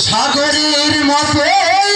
সাগরের মতোই